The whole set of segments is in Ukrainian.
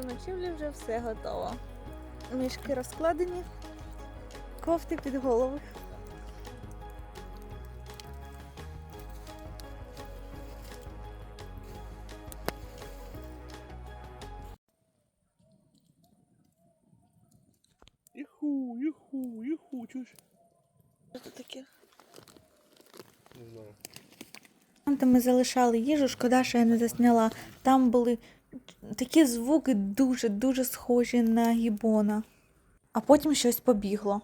до ночівлі вже все готово. Мішки розкладені, кофти під голови. Іху, іху, іху, чуєш? Що це таке? Не знаю. Там, ми залишали їжу, шкода, що я не засняла. Там були такі звуки дуже-дуже схожі на гібона. А потім щось побігло.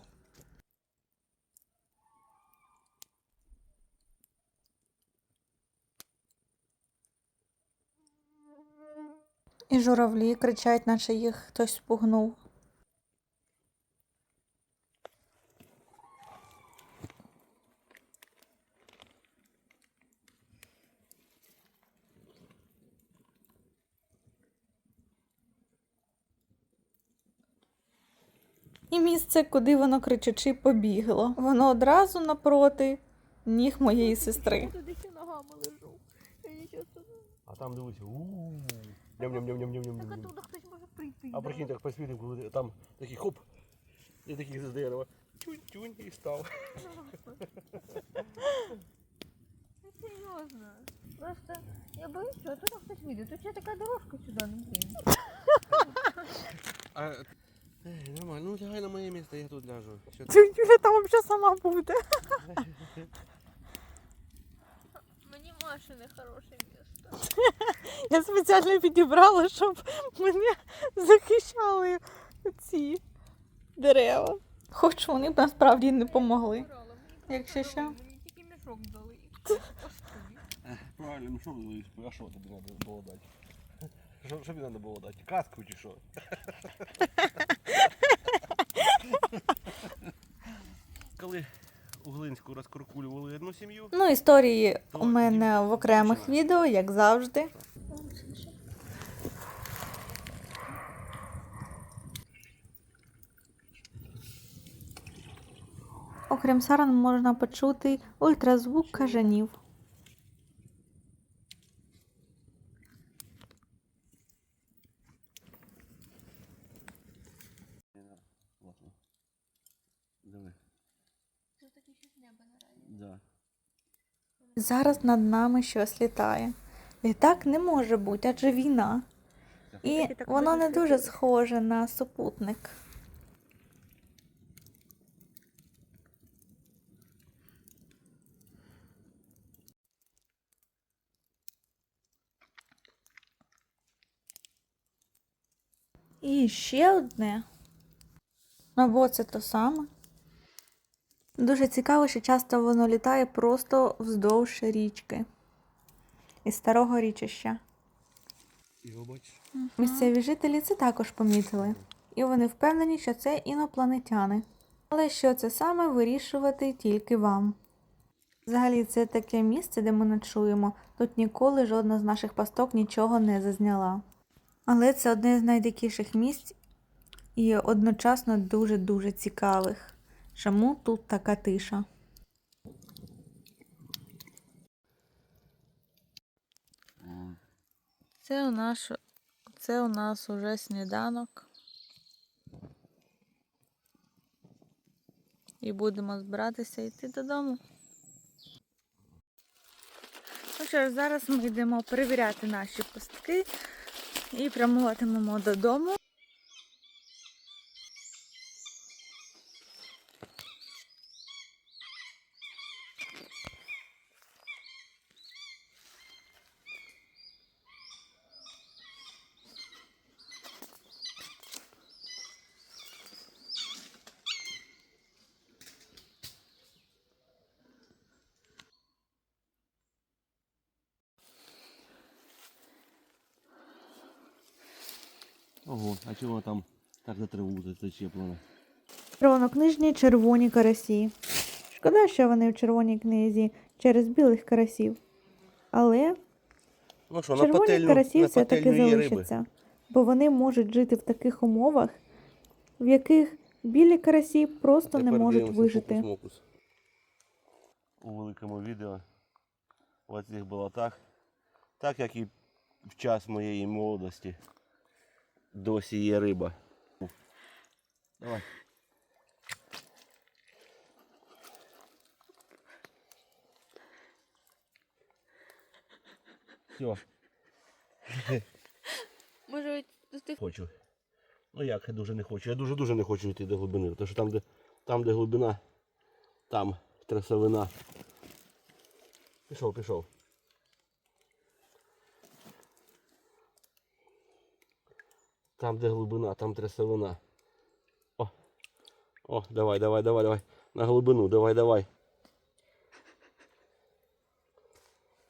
І журавлі кричать, наче їх хтось спугнув. Місце, куди воно кричачи побігло. Воно одразу напроти ніг моєї сестри. А там дивися. у Ням-ням-ням-ням-ням-ням. Хтось може прийти. А прикинь, так посвітив, коли там такий хоп, і такий з дерева. Тюнь-тюнь і став. Ну, Серйозно. Просто я боюсь, що тут хтось вийде. Тут ще така дорожка сюди, ну блін. А, Ей, нормально, ну лягай на моє місце, я тут ляжу. Що ти? Юля там взагалі сама буде. Мені Машине хороше місто. Я спеціально підібрала, щоб мене захищали ці дерева. Хоч вони б насправді не помогли. Якщо що. Мені тільки мішок дали. Правильно, що ви а що тобі треба було дати? Що, що тобі треба було дати? Каску чи що? Коли у Глинську розкуркулювали одну сім'ю, Ну, історії у мене в окремих відео, як завжди. Окрім саран можна почути ультразвук кажанів. Да. Зараз над нами щось літає. Літак не може бути, адже війна. І воно не дуже схоже на супутник. І ще одне. Або це то саме. Дуже цікаво, що часто воно літає просто вздовж річки із старого річища. Його бачиш? Місцеві жителі це також помітили, і вони впевнені, що це інопланетяни. Але що це саме вирішувати тільки вам. Взагалі, це таке місце, де ми ночуємо. Тут ніколи жодна з наших пасток нічого не зазняла. Але це одне з найдикіших місць і одночасно дуже-дуже цікавих. Чому тут така тиша? Це у нас, це у нас уже сніданок. І будемо збиратися йти додому. Ну що ж, зараз ми йдемо перевіряти наші пустки і прямуватимемо додому. Ого, а чого там так за траву зачеплено? Червонокнижні червоні карасі. Шкода, що вони в червоній книзі через білих карасів. Але Ну що, на червоні пательню, карасі на все-таки пательню є риби. залишаться, бо вони можуть жити в таких умовах, в яких білі карасі просто не можуть вижити. фокус-мокус. У великому відео у цих було так, так як і в час моєї молодості. Досі є риба. Давай. Все, Може, ти хочу. Ну як, я дуже не хочу. Я дуже-дуже не хочу йти до глибини. Тому що там, де, там, де глибина, там трясовина. Пішов, пішов. Там, де глибина, там трясовина. О, о, давай, давай, давай, давай. На глибину, давай, давай.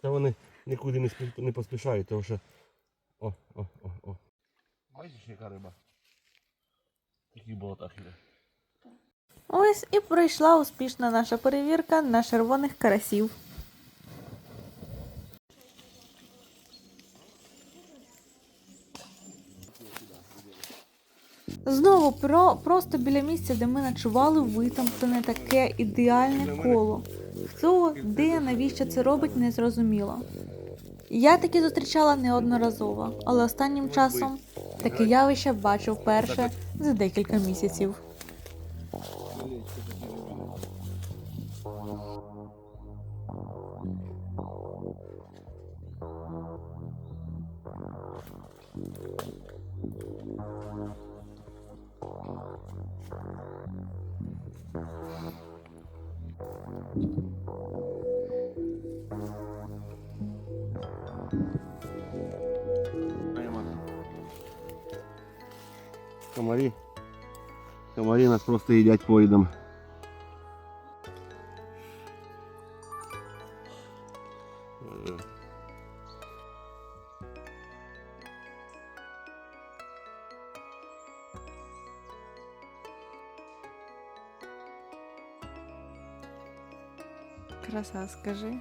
Та вони нікуди не, спі- не поспішають, тому що. О, о, о, о. Бачиш, яка риба? В таких болотах іде. Ось і пройшла успішна наша перевірка на червоних карасів. Знову про, просто біля місця, де ми ночували, витамплене таке ідеальне коло. Хто, де, навіщо це робить, не зрозуміло. Я таке зустрічала неодноразово, але останнім часом таке явище бачу вперше за декілька місяців. Комарі. Комарі нас просто їдять поїдом. Краса, скажи.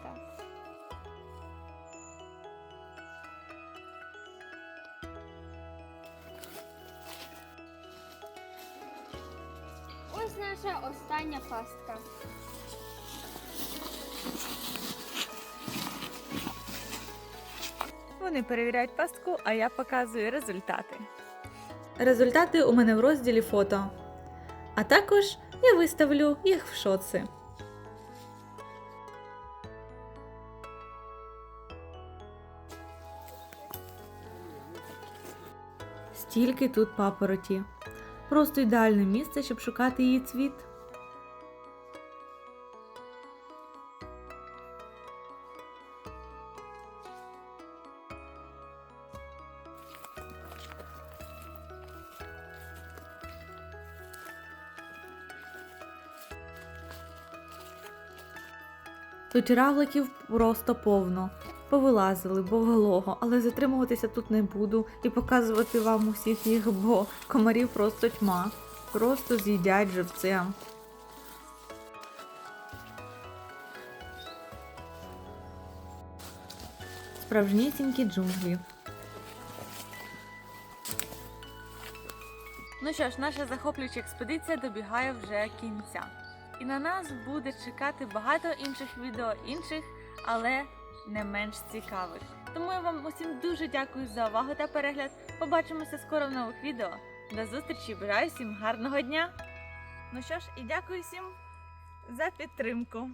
Ось наша остання пастка. Вони перевіряють пастку, а я показую результати. Результати у мене в розділі фото. А також я виставлю їх в шоці. Стільки тут папороті. Просто ідеальне місце, щоб шукати її цвіт. Тут равликів просто повно. Повилазили, бо волого, але затримуватися тут не буду і показувати вам усіх їх, бо комарів просто тьма. Просто з'їдять живцем. Справжнісінькі джунглі. Ну що ж, наша захоплююча експедиція добігає вже кінця. І на нас буде чекати багато інших відео, інших, але не менш цікавих. Тому я вам усім дуже дякую за увагу та перегляд. Побачимося скоро в нових відео. До зустрічі, бажаю всім гарного дня! Ну що ж, і дякую всім за підтримку.